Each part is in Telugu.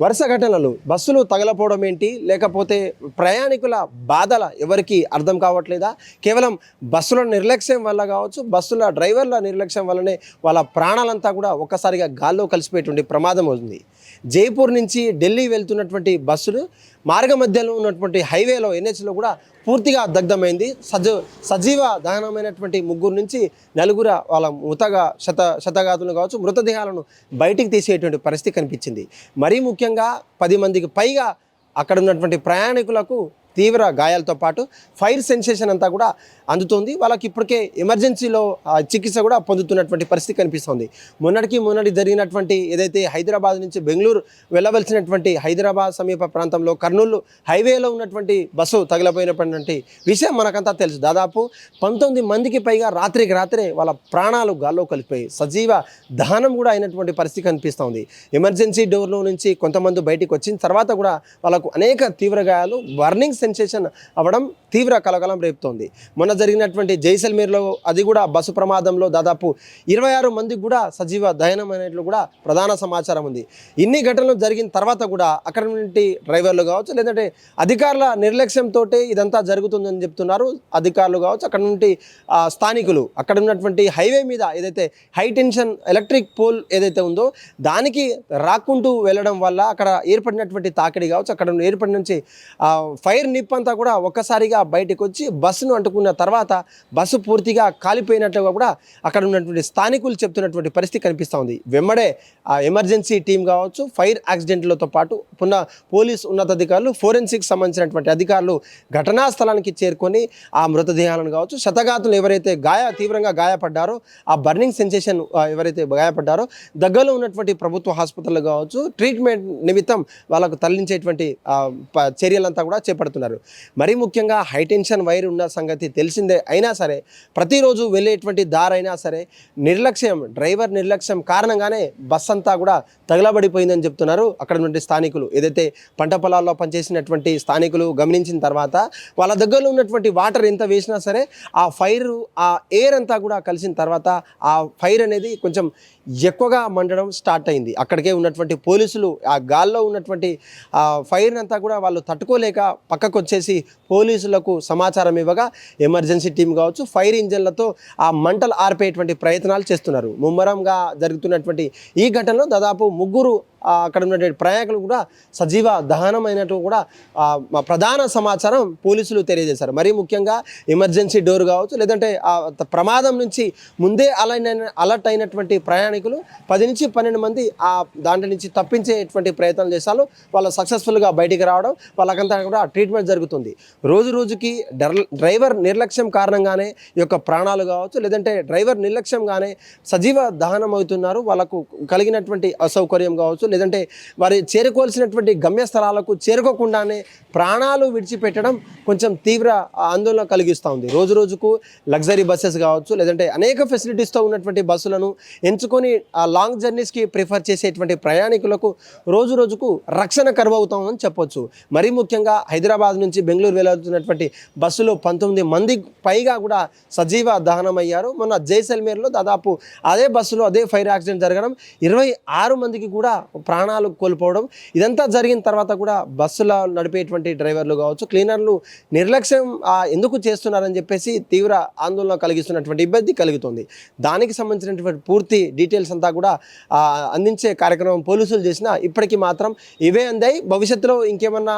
వరుస ఘటనలు బస్సులు తగలపోవడం ఏంటి? లేకపోతే ప్రయాణికుల బాధల ఎవరికి అర్థం కావట్లేదా? కేవలం బస్సుల నిర్లక్ష్యం వల్ల కావచ్చు బస్సుల డ్రైవర్ల నిర్లక్ష్యం వల్లనే వాళ్ళ ప్రాణాలంతా కూడా ఒక్కసారిగా గాల్లో కలిసిపోయేటువంటి ప్రమాదం అవుతుంది జైపూర్ నుంచి ఢిల్లీ వెళ్తున్నటువంటి బస్సులు మార్గ మధ్యలో ఉన్నటువంటి హైవేలో ఎన్హెచ్లో కూడా పూర్తిగా దగ్ధమైంది. సజ సజీవ దహనమైనటువంటి ముగ్గురు నుంచి నలుగుర వాళ్ళ మృతగా శత శతగాతులు కావచ్చు మృతదేహాలను బయటికి తీసేటువంటి పరిస్థితి కనిపించింది. మరీ ముఖ్యంగా పది మందికి పైగా అక్కడ ఉన్నటువంటి ప్రయాణికులకు తీవ్ర గాయాలతో పాటు ఫైర్ సెన్సేషన్ అంతా కూడా అందుతుంది. వాళ్ళకి ఇప్పటికే ఎమర్జెన్సీలో ఆ, చికిత్స కూడా పొందుతున్నటువంటి పరిస్థితి కనిపిస్తుంది. మొన్నటికి మొన్నటి జరిగినటువంటి ఏదైతే హైదరాబాద్ నుంచి బెంగళూరు వెళ్ళవలసినటువంటి హైదరాబాద్ సమీప ప్రాంతంలో కర్నూలు హైవేలో ఉన్నటువంటి బస్సు తగిలిపోయినటువంటి విషయం మనకంతా తెలుసు. దాదాపు పంతొమ్మిది మందికి పైగా రాత్రికి రాత్రే వాళ్ళ ప్రాణాలు గాల్లో కలిపిపోయి సజీవ దహనం కూడా అయినటువంటి పరిస్థితి కనిపిస్తోంది. ఎమర్జెన్సీ డోర్లో నుంచి కొంతమంది బయటికి వచ్చిన తర్వాత కూడా వాళ్ళకు అనేక తీవ్ర గాయాలు బర్నింగ్ సెన్సేషన్ అవ్వడం తీవ్ర కలకలం రేపుతోంది. మొన్న జరిగినటువంటి జైసల్మీర్లో అది కూడా బస్సు ప్రమాదంలో దాదాపు ఇరవై ఆరు మందికి కూడా సజీవ దహనం అనేట్లు కూడా ప్రధాన సమాచారం ఉంది. ఇన్ని ఘటనలు జరిగిన తర్వాత కూడా అక్కడ నుండి డ్రైవర్లు కావచ్చు లేదంటే అధికారుల నిర్లక్ష్యంతో ఇదంతా జరుగుతుందని చెప్తున్నారు. అధికారులు కావచ్చు అక్కడ నుండి స్థానికులు అక్కడ ఉన్నటువంటి హైవే మీద ఏదైతే హై టెన్షన్ ఎలక్ట్రిక్ పోల్ ఏదైతే ఉందో దానికి రాకుంటూ వెళ్ళడం వల్ల అక్కడ ఏర్పడినటువంటి తాకిడి కావచ్చు అక్కడ ఏర్పడి నుంచి ఫైర్ నిప్ అంతా కూడా ఒక్కసారిగా బయటకు వచ్చి బస్సును అంటుకున్న తర్వాత బస్సు పూర్తిగా కాలిపోయినట్లుగా కూడా అక్కడ ఉన్నటువంటి స్థానికులు చెప్తున్నటువంటి పరిస్థితి కనిపిస్తూ ఉంది. వెంబడే ఆ ఎమర్జెన్సీ టీం కావచ్చు ఫైర్ యాక్సిడెంట్లతో పాటు పునః పోలీస్ ఉన్నతాధికారులు ఫోరెన్సిక్ సంబంధించినటువంటి అధికారులు ఘటనా స్థలానికి చేరుకొని ఆ మృతదేహాలను కావచ్చు శతగాతులు ఎవరైతే గాయ తీవ్రంగా గాయపడ్డారో ఆ బర్నింగ్ సెన్సేషన్ ఎవరైతే గాయపడ్డారో దగ్గరలో ఉన్నటువంటి ప్రభుత్వ హాస్పిటల్ కావచ్చు ట్రీట్మెంట్ నిమిత్తం వాళ్ళకు తరలించేటువంటి చర్యలంతా కూడా చేపడుతున్నారు. మరీ ముఖ్యంగా హైటెన్షన్ వైర్ ఉన్న సంగతి తెలిసిందే. అయినా సరే ప్రతిరోజు వెళ్ళేటువంటి దారైనా సరే నిర్లక్ష్యం డ్రైవర్ నిర్లక్ష్యం కారణంగానే బస్ అంతా కూడా తగలబడిపోయిందని చెప్తున్నారు అక్కడ నుండి స్థానికులు. ఏదైతే పంట పొలాల్లో పనిచేసినటువంటి స్థానికులు గమనించిన తర్వాత వాళ్ళ దగ్గరలో ఉన్నటువంటి వాటర్ ఎంత వేసినా సరే ఆ ఫైర్ ఆ ఎయిర్ అంతా కూడా కలిసిన తర్వాత ఆ ఫైర్ అనేది కొంచెం ఎక్కువగా మండడం స్టార్ట్ అయింది. అక్కడికే ఉన్నటువంటి పోలీసులు ఆ గాల్లో ఉన్నటువంటి ఆ ఫైర్ అంతా కూడా వాళ్ళు తట్టుకోలేక పక్కకు వచ్చేసి పోలీసులకు సమాచారం ఇవ్వగా ఎమర్జెన్సీ టీం కావచ్చు ఫైర్ ఇంజన్లతో ఆ మంటలు ఆర్పేటువంటి ప్రయత్నాలు చేస్తున్నారు. ముమ్మరంగా జరుగుతున్నటువంటి ఈ ఘటనలో దాదాపు ముగ్గురు అక్కడ ఉన్నటువంటి ప్రయాణికులు కూడా సజీవ దహనమైనట్టు కూడా మా ప్రధాన సమాచారం పోలీసులు తెలియజేశారు. మరీ ముఖ్యంగా ఎమర్జెన్సీ డోర్ కావచ్చు లేదంటే ఆ ప్రమాదం నుంచి ముందే అలైన్ అయిన అలర్ట్ అయినటువంటి ప్రయాణికులు పది నుంచి పన్నెండు మంది ఆ దాంట్లో నుంచి తప్పించేటువంటి ప్రయత్నాలు చేశారు. వాళ్ళు సక్సెస్ఫుల్గా బయటికి రావడం వాళ్ళకంతా కూడా ట్రీట్మెంట్ జరుగుతుంది. రోజు రోజుకి డ్రైవర్ నిర్లక్ష్యం కారణంగానే ఈ యొక్క ప్రాణాలు కావచ్చు లేదంటే డ్రైవర్ నిర్లక్ష్యంగానే సజీవ దహనం అవుతున్నారు వాళ్ళకు కలిగినటువంటి అసౌకర్యం కావచ్చు లేదంటే వారి చేరుకోవాల్సినటువంటి గమ్యస్థలాలకు చేరుకోకుండానే ప్రాణాలు విడిచిపెట్టడం కొంచెం తీవ్ర ఆందోళన కలిగిస్తూ ఉంది. రోజు రోజుకు లగ్జరీ బస్సెస్ కావచ్చు లేదంటే అనేక ఫెసిలిటీస్తో ఉన్నటువంటి బస్సులను ఎంచుకొని ఆ లాంగ్ జర్నీస్కి ప్రిఫర్ చేసేటువంటి ప్రయాణికులకు రోజు రోజుకు రక్షణ కరువు అవుతామని చెప్పొచ్చు. మరీ ముఖ్యంగా హైదరాబాద్ నుంచి బెంగళూరు వెళ్ళాల్సినటువంటి బస్సులో పంతొమ్మిది మంది పైగా కూడా సజీవ దహనం అయ్యారు మొన్న జైసల్మేర్లో దాదాపు అదే బస్సులో అదే ఫైర్ యాక్సిడెంట్ జరగడం ఇరవై ఆరు మందికి కూడా ప్రాణాలు కోల్పోవడం ఇదంతా జరిగిన తర్వాత కూడా బస్సులో నడిపేటువంటి డ్రైవర్లు కావచ్చు క్లీనర్లు నిర్లక్ష్యం ఎందుకు చేస్తున్నారని చెప్పేసి తీవ్ర ఆందోళన కలిగిస్తున్నటువంటి ఇబ్బంది కలుగుతుంది. దానికి సంబంధించినటువంటి పూర్తి డీటెయిల్స్ అంతా కూడా అందించే కార్యక్రమం పోలీసులు చేసిన ఇప్పటికీ మాత్రం ఇవే అందాయి. భవిష్యత్తులో ఇంకేమన్నా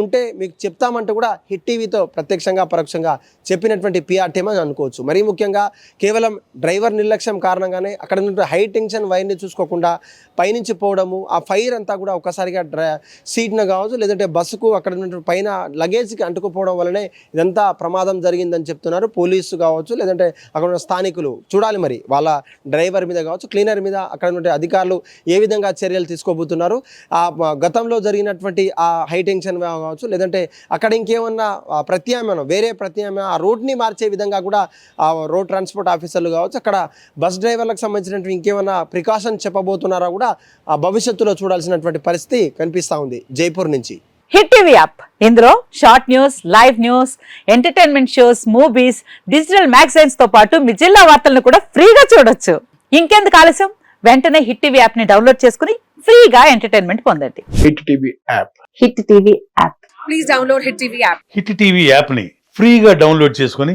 ఉంటే మీకు చెప్తామంటూ కూడా హిట్ టీవీతో ప్రత్యక్షంగా పరోక్షంగా చెప్పినటువంటి పిఆర్టీఎం అని అనుకోవచ్చు. మరీ ముఖ్యంగా కేవలం డ్రైవర్ నిర్లక్ష్యం కారణంగానే అక్కడ ఉన్నటువంటి హై టెన్షన్ వైర్ని చూసుకోకుండా పైనుంచి పోవడము ఆ ఫైర్ అంతా కూడా ఒక్కసారిగా డ్రై సీట్ను కావచ్చు లేదంటే బస్సుకు అక్కడ ఉన్న పైన లగేజ్కి అంటుకుపోవడం వల్లనే ఇదంతా ప్రమాదం జరిగిందని చెప్తున్నారు. పోలీసు కావచ్చు లేదంటే అక్కడ ఉన్న స్థానికులు చూడాలి మరి. వాళ్ళ డ్రైవర్ మీద కావచ్చు క్లీనర్ మీద అక్కడ ఉన్న అధికారులు ఏ విధంగా చర్యలు తీసుకోబోతున్నారు. ఆ గతంలో జరిగినటువంటి ఆ హై టెన్షన్ కావచ్చు లేదంటే అక్కడ ఇంకేమన్నా ఆ, ప్రత్యామ్నాయం వేరే ప్రత్యామ్నాయం ఆ రూట్ని మార్చే విధంగా కూడా ఆ రోడ్ ట్రాన్స్పోర్ట్ ఆఫీసర్లు కావచ్చు అక్కడ బస్ డ్రైవర్లకు సంబంధించినటువంటి ఇంకేమన్నా ప్రికాషన్ చెప్పబోతున్నారా కూడా ఆ భవిష్యత్తులో చూడాల్సినటువంటి పరిస్థితి కనిపిస్తూ ఉంది జైపూర్ నుంచి. Hit TV app. ఇందులో short news live news entertainment shows movies digital మ్యాగజైన్స్తో పాటు మీ జిల్లా వార్తలను కూడా ఫ్రీగా చూడొచ్చు. ఇంకెందుకు ఆలస్యం? వెంటనే హిట్ టీవీ యాప్ని డౌన్లోడ్ చేసుకుని ఫ్రీగా ఎంటర్టైన్మెంట్ పొందండి. Hit TV app. Hit TV app. Please download Hit TV app. Hit TV యాప్ని ఫ్రీగా డౌన్లోడ్ చేసుకొని